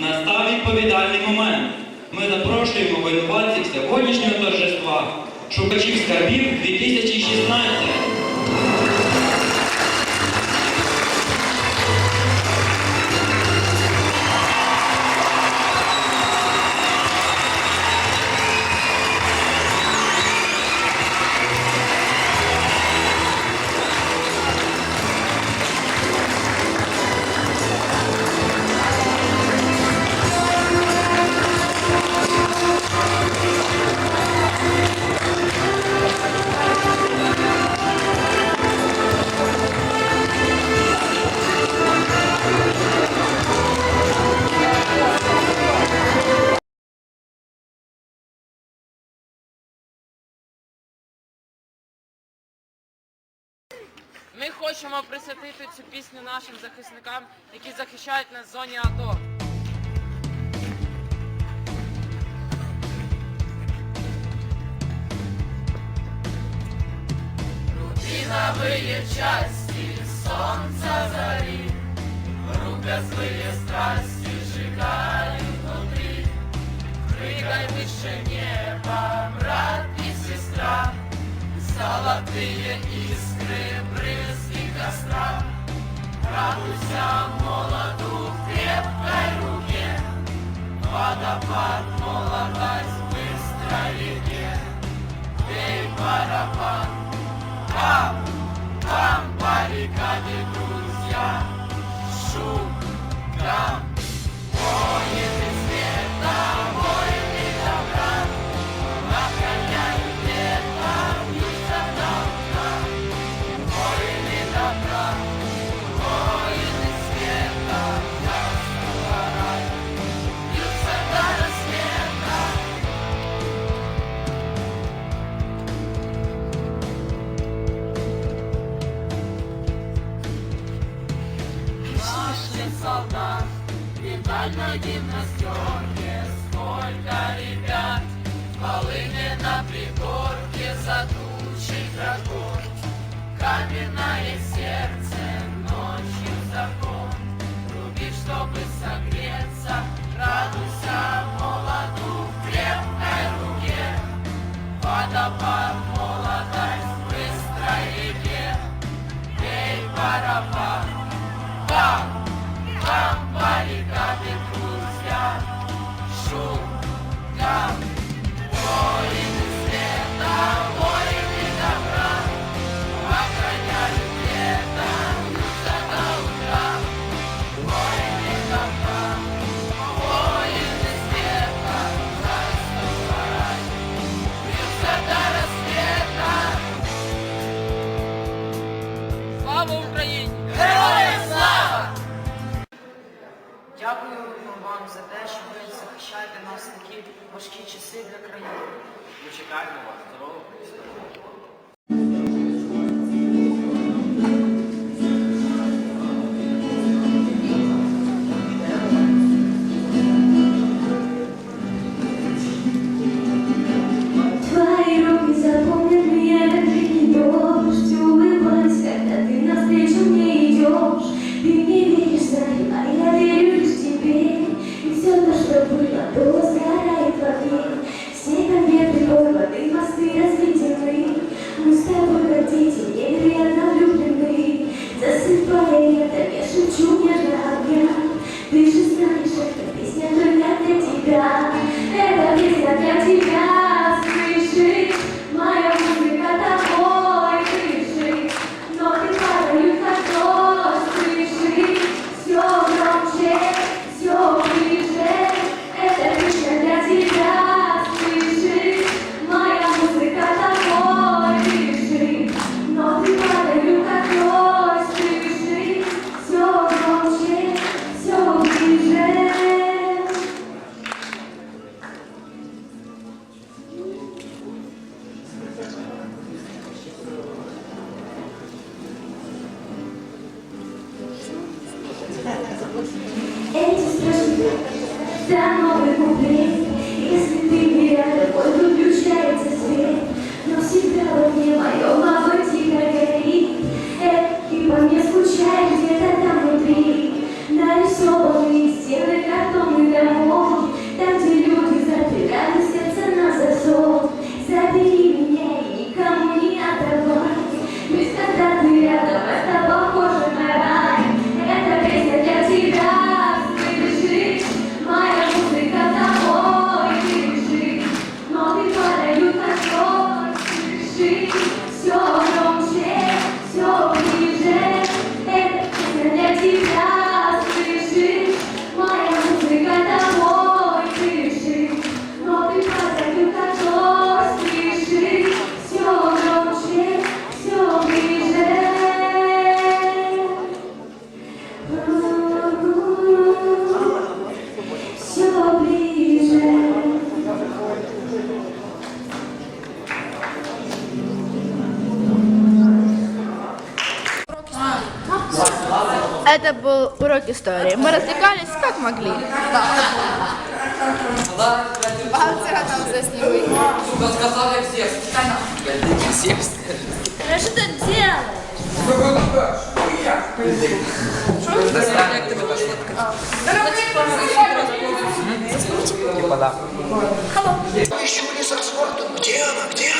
настав відповідальний момент. Ми запрошуємо винуватців сьогоднішнього торжества, шукачів скарбів 2016. Ми хочемо присвятити цю пісню нашим захисникам, які захищають нас в зоні АТО. Рутина виє часті, сонця зарі, рука звиє страсті, жикає внутрі, Пригай вище неба, брат і сестра, золотые іскри. костра, молоду в крепкой руке, водопад молотась в быстрой реке. Бей барабан, там, там баррикады, друзья, шум, грамм. Parapá, pá, pá. вода. Hello. Еще в с Где она? Где она?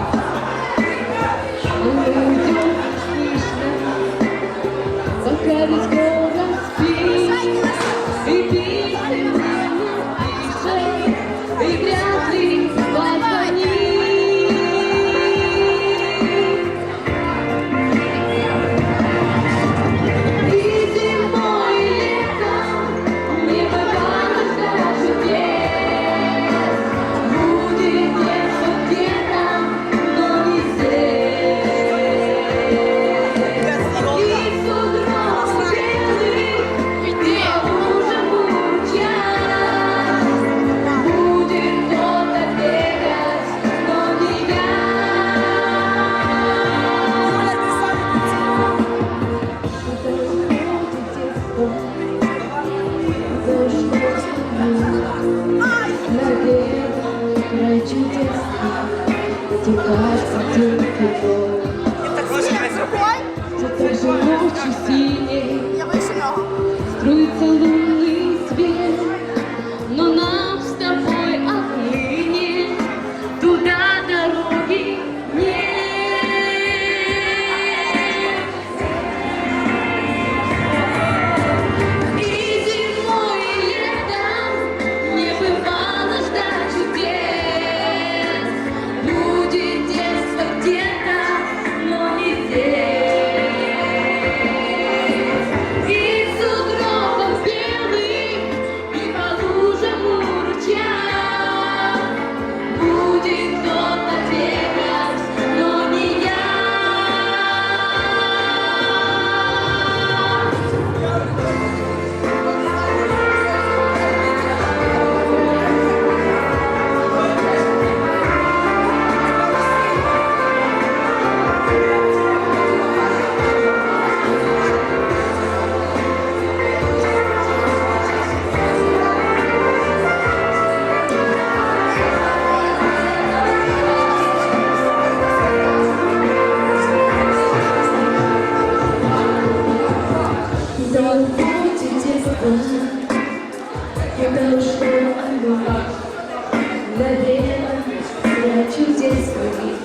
время Трачу здесь свои,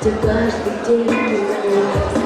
где каждый день ты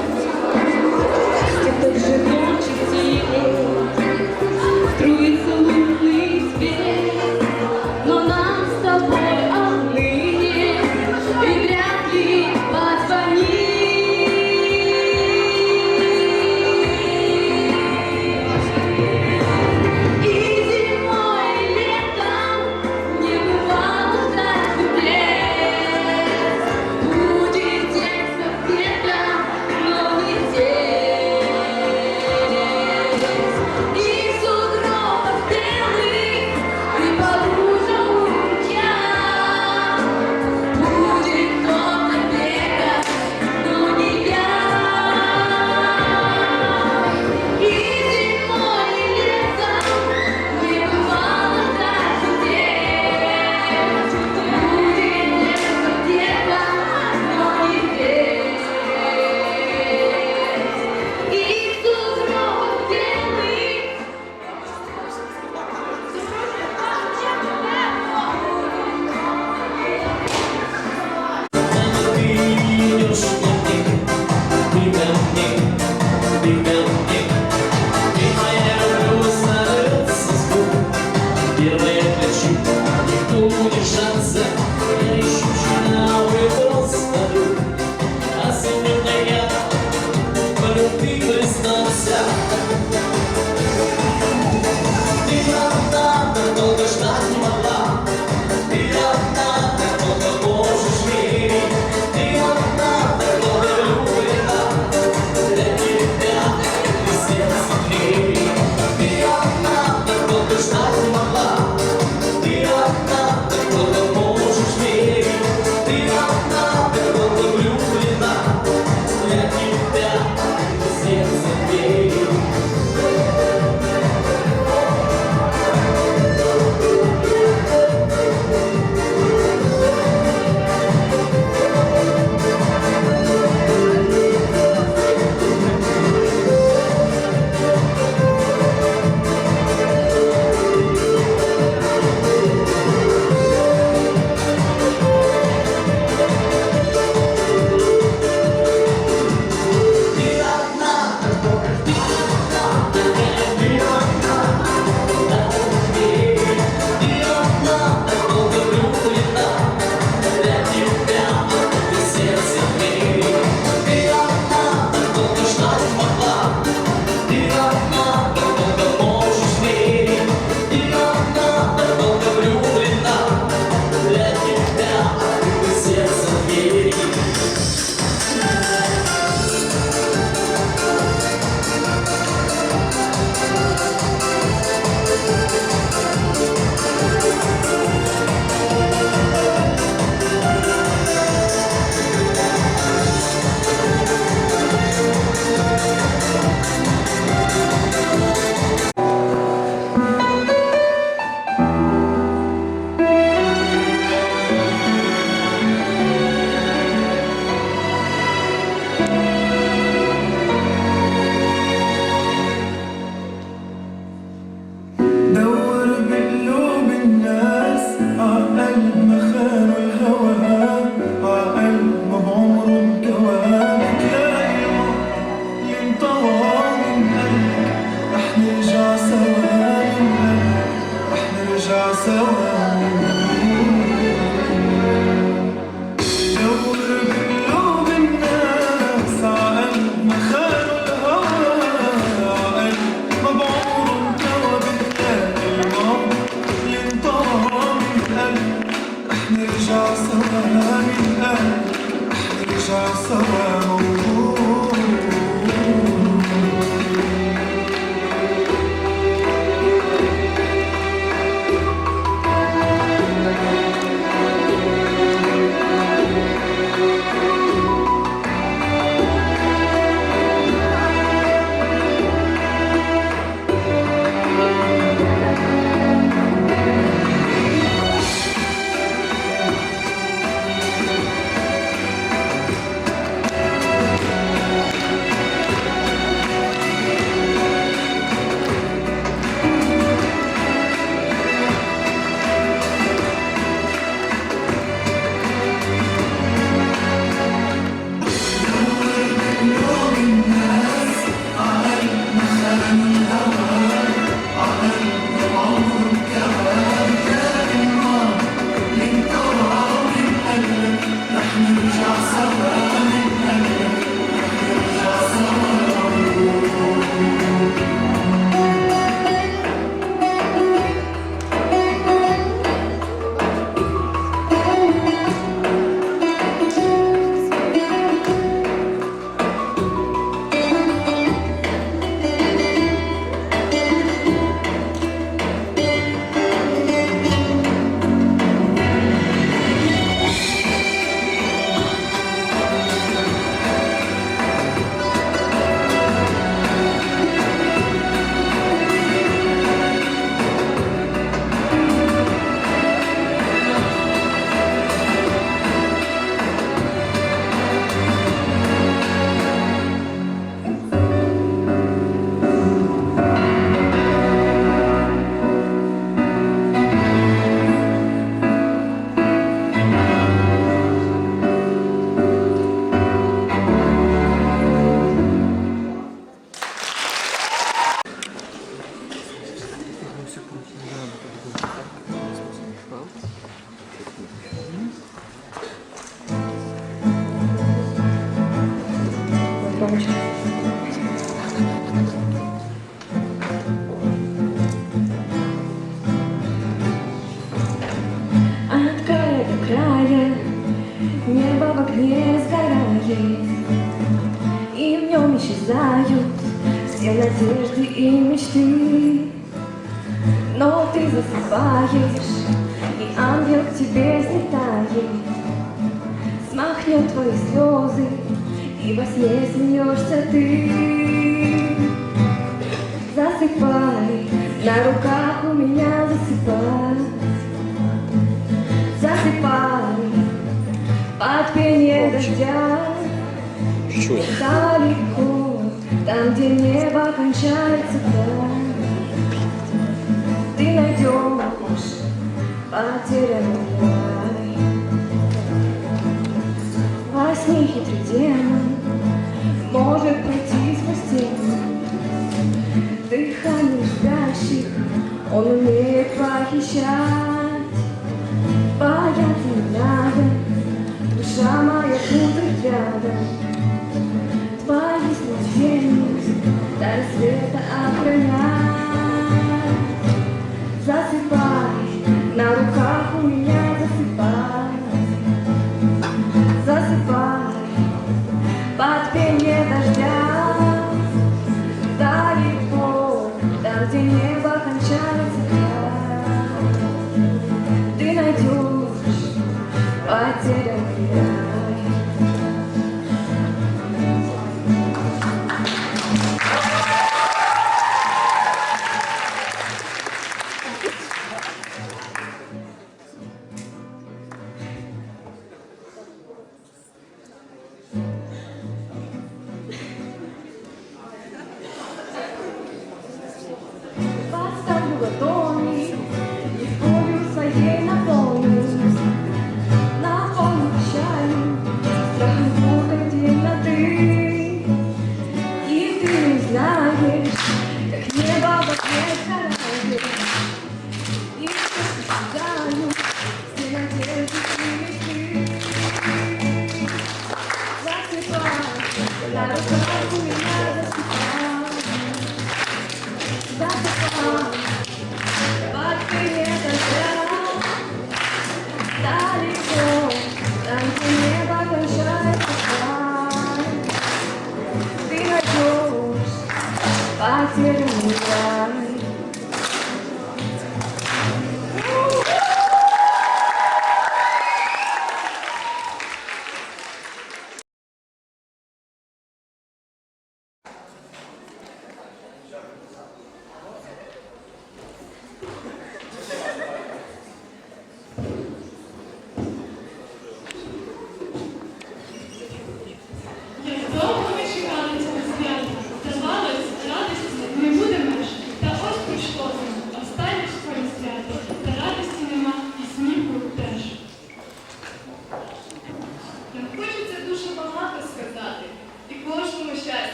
Засыпай, на руках у меня засыпай. Засыпай. Под пение дождя. Далеко, там, где небо кончается край. Ты найдешь потерянный рай Во сне хитрый демон может пройти сквозь стену Дыхание ждащих он умеет похищать Бояться не надо, душа моя путает рядом. Твои сновидения до рассвета охранять Засыпай,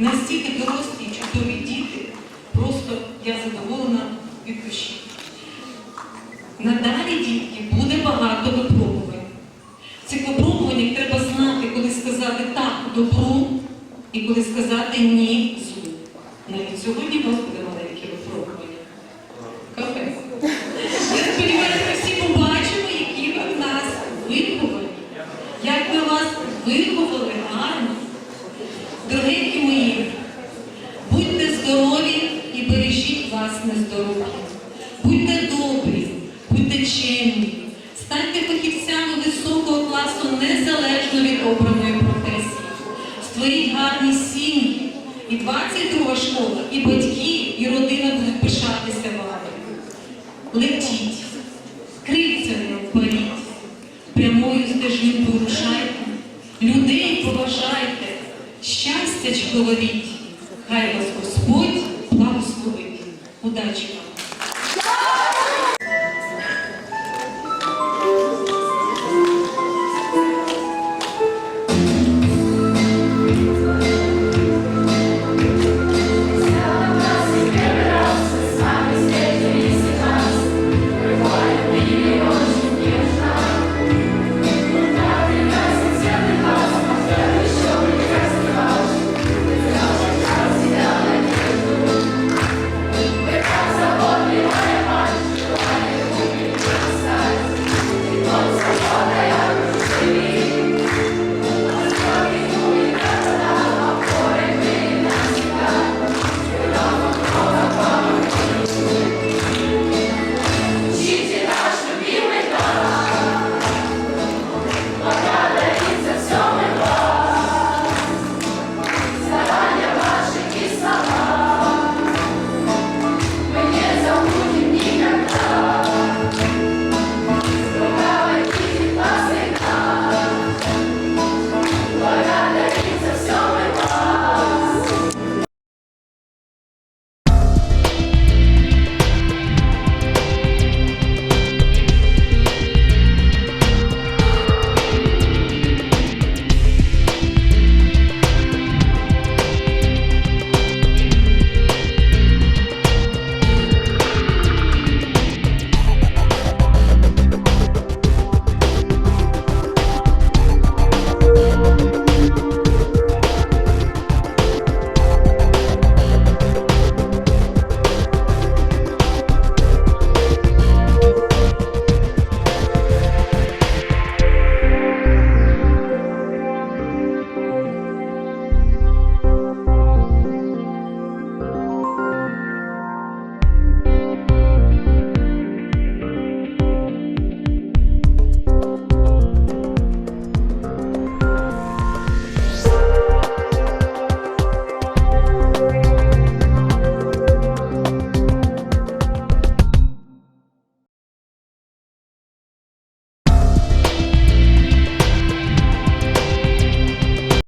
настільки летіть, крицею паріть, прямою стежиною порушайте, людей поважайте, щастячко ловіть.